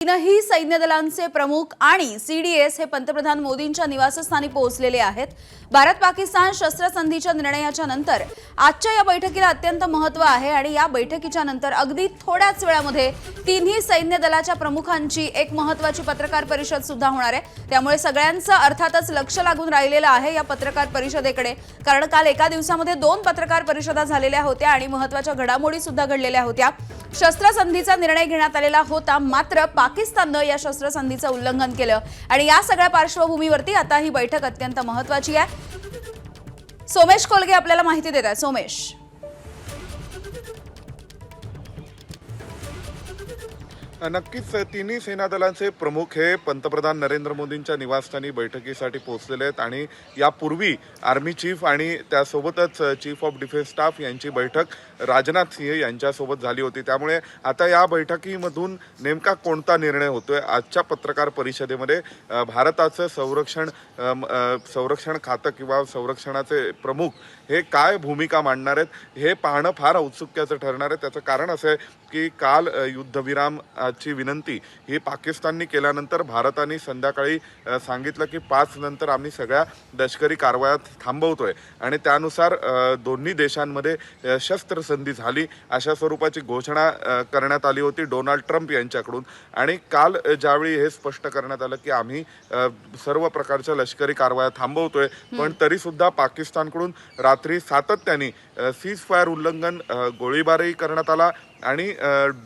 तीनही सैन्य दलांचे प्रमुख आणि सीडीएस हे पंतप्रधान मोदींच्या निवासस्थानी पोहोचलेले आहेत. भारत पाकिस्तान शस्त्रसंधीच्या निर्णयाच्या नंतर आजच्या या बैठकीला अत्यंत महत्त्व आहे आणि या बैठकीच्या नंतर अगदी थोड्याच वेळामध्ये तिन्ही सैन्य दलाच्या प्रमुखांची एक महत्वाची पत्रकार परिषद सुद्धा होणार आहे. त्यामुळे सगळ्यांचं अर्थातच लक्ष लागून राहिलेलं आहे या पत्रकार परिषदेकडे. कारण काल एका दिवसामध्ये दोन पत्रकार परिषदा झालेल्या होत्या आणि महत्त्वाच्या घडामोडी सुद्धा घडलेल्या होत्या. शस्त्रसंधीचा निर्णय घेण्यात आलेला होता मात्र पाकिस्ताननं या शस्त्रसंधीचं उल्लंघन केलं. आणि या सगळ्या पार्श्वभूमीवरती आता ही बैठक अत्यंत महत्वाची आहे. सोमेश कोलगे आपल्याला माहिती देत आहे सोमेश. नक्कीच तिन्ही सेना दलांचे प्रमुख हे पंतप्रधान नरेंद्र मोदींच्या निवासस्थानी बैठकीसाठी पोहोचलेले आहेत आणि यापूर्वी आर्मी चीफ आणि त्यासोबतच चीफ ऑफ डिफेन्स स्टाफ यांची बैठक राजनाथ सिंह यांच्यासोबत झाली होती. त्यामुळे आता या बैठकीमधून नेमका कोणता निर्णय होतोय? आजच्या पत्रकार परिषदेमध्ये भारताचं संरक्षण संरक्षण खातं किंवा संरक्षणाचे प्रमुख हे काय भूमिका मांडणार आहेत हे पाहणं फार औत्सुक्याचं ठरणार आहे. त्याचं कारण असं आहे की काल युद्धविराम युद्धविरामाची विनंती ही पाकिस्ताननी केल्यानंतर भारताने संध्याकाळी सांगितलं की पाच नंतर आम्ही सगळ्या लष्करी कारवाया थांबवतोय. आणि त्यानुसार दोन्ही देशांमध्ये शस्त्रसंधी झाली. अशा स्वरूपाची घोषणा करण्यात आली होती डोनाल्ड ट्रम्प यांच्याकडून. आणि काल ज्यावेळी हे स्पष्ट करण्यात आलं की आम्ही सर्व प्रकारच्या लष्करी कारवाया थांबवतोय पण तरी सुद्धा पाकिस्तानकडून रात्री सातत्याने सीज फायर उल्लंघन गोळीबारही करण्यात आला आणि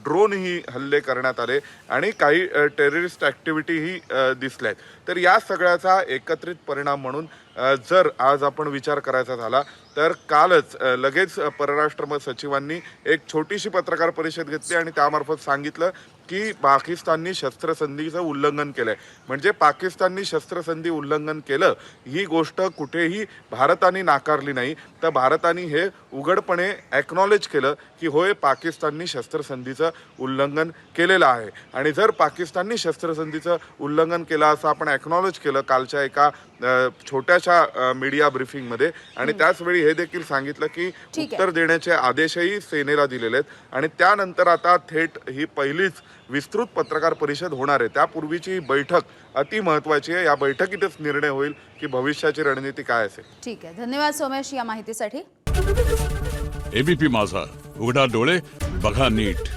ड्रोनही हल्ले करण्यात आले आणि काही टेररिस्ट ॲक्टिव्हिटीही दिसल्या आहेत तर या सगळ्याचा एकत्रित परिणाम म्हणून जर आज आपण विचार करायचा झाला तर कालच लगेच परराष्ट्र सचिवांनी एक छोटीशी पत्रकार परिषद घेतली आणि त्यामार्फत सांगितलं की पाकिस्ताननी शस्त्रसंधीचं उल्लंघन केलंय. म्हणजे पाकिस्ताननी शस्त्रसंधी उल्लंघन केलं ही गोष्ट कुठेही भारताने नाकारली नाही. तर भारताने हे उघडपणे ॲक्नॉलेज केलं की होय पाकिस्ताननी शस्त्रसंधीचं उल्लंघन केलेलं आहे. आणि जर पाकिस्ताननी शस्त्रसंधीचं उल्लंघन केलं असं आपण ॲक्नॉलेज केलं कालच्या एका छोट्या छोट्याशा मीडिया ब्रिफिंगमध्ये आणि त्याचवेळी हे देखील सांगितलं की. उत्तर देण्याचे आदेशही सेनेला दिलेले आहेत. आणि त्यानंतर आता थेट ही पहिलीच विस्तृत पत्रकार परिषद होणार आहे. त्यापूर्वीची ही बैठक अति महत्वाची आहे. या बैठकीतच निर्णय होईल की भविष्याची रणनीती काय असेल. ठीक आहे. धन्यवाद सोमेश या माहितीसाठी. एबीपी माझा. उघडा डोळे बघा नीट.